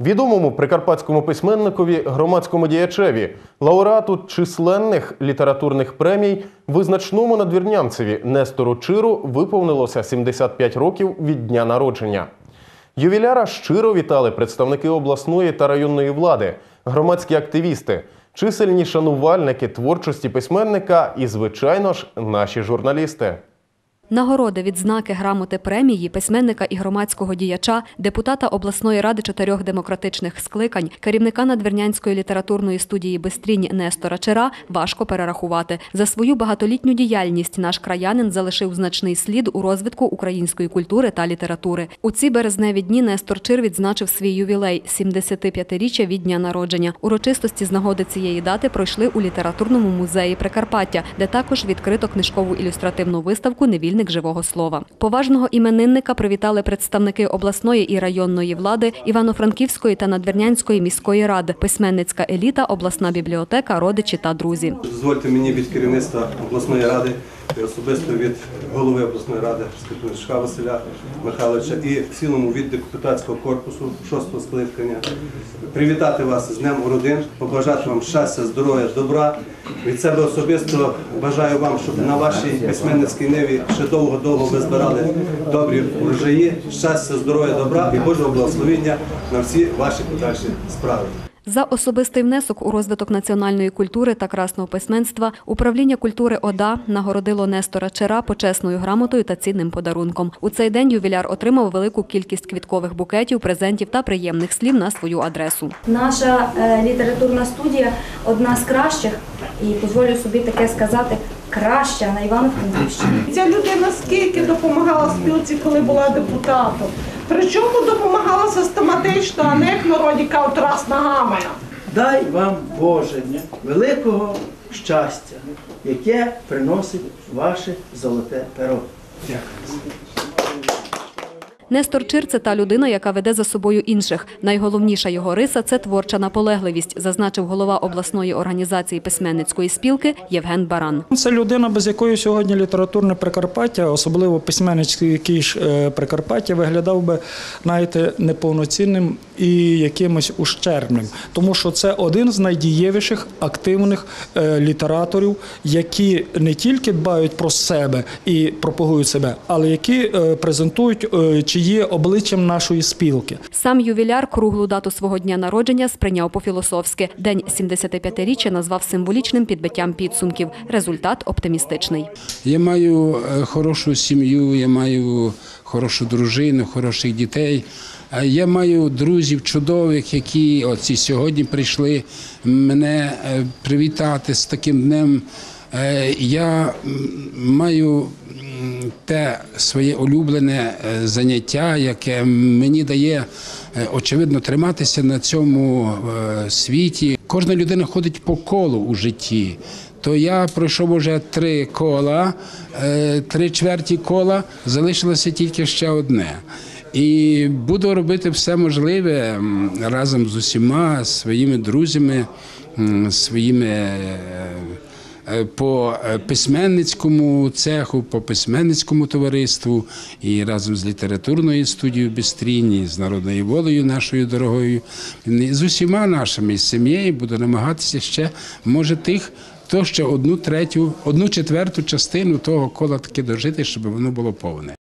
Відомому прикарпатському письменникові, громадському діячеві, лауреату численних літературних премій, визначному надвірнянцеві Нестору Чиру виповнилося 75 років від дня народження. Ювіляра щиро вітали представники обласної та районної влади, громадські активісти, чисельні шанувальники творчості письменника і, звичайно ж, наші журналісти. Нагороди, відзнаки, грамоти, премії, письменника і громадського діяча, депутата обласної ради чотирьох демократичних скликань, керівника надвірнянської літературної студії Бистрінь Нестора Чера важко перерахувати. За свою багатолітню діяльність наш краянин залишив значний слід у розвитку української культури та літератури. У ці березневі дні Нестор Чир відзначив свій ювілей 75-річчя від дня народження. Урочистості з нагоди цієї дати пройшли у літературному музеї Прикарпаття, де також відкрито книжкову ілюстративну виставку Невільник живого слова. Поважного іменинника привітали представники обласної і районної влади, Івано-Франківської та Надвірнянської міської ради, письменницька еліта, обласна бібліотека, родичі та друзі. Дозвольте мені від керівництва обласної ради і особисто від голови обласної ради Скрипничка Василя Михайловича і в цілому від депутатського корпусу шостого скликання привітати вас з Днем родин, побажати вам щастя, здоров'я, добра. Від себе особисто бажаю вам, щоб на вашій письменницькій ниві ще довго-довго ви збирали добрі врожаї, щастя, здоров'я, добра і Божого благословення на всі ваші подальші справи. За особистий внесок у розвиток національної культури та красного письменства управління культури ОДА нагородило Нестора Чера почесною грамотою та цінним подарунком. У цей день ювіляр отримав велику кількість квіткових букетів, презентів та приємних слів на свою адресу. Наша е, літературна студія одна з кращих, і дозволю собі таке сказати, краща на Івано-Франківщині. Ця людина скільки допомагала спілці, коли була депутатом. Причому допомагала систематично, а не як народі кажуть, раз ногами. Дай вам Боже великого щастя, яке приносить ваше золоте перо. Нестор Чир це та людина, яка веде за собою інших. Найголовніша його риса це творча наполегливість, зазначив голова обласної організації письменницької спілки Євген Баран. Це людина, без якої сьогодні літературне Прикарпаття, особливо письменницький ж е, Прикарпаття, виглядав би знаєте, неповноцінним і якимось ущербним. Тому що це один з найдієвіших активних е, літераторів, які не тільки дбають про себе і пропагують себе, але які е, презентують е, чи є обличчям нашої спілки. Сам ювіляр круглу дату свого дня народження сприйняв по-філософськи. День 75-річчя назвав символічним підбиттям підсумків. Результат оптимістичний. Я маю е, хорошу сім'ю, я маю хорошу дружину, хороших дітей. Я маю друзів чудових, які оці сьогодні прийшли мене е, привітати з таким днем. Е, Я маю те своє улюблене е, заняття, яке мені дає е, очевидно триматися на цьому е, світі. Кожна людина ходить по колу у житті. То я пройшов уже три кола, три чверті кола, залишилося тільки ще одне. І буду робити все можливе разом з усіма своїми друзями, своїми по е, письменницькому цеху, по письменницькому товариству і разом з літературною студією Бістріні, з народною волею нашою дорогою, з усіма нашими з сім'єю буду намагатися ще, може, тих. То ще одну третю, одну четверту частину того кола таки дожити, щоб воно було повне.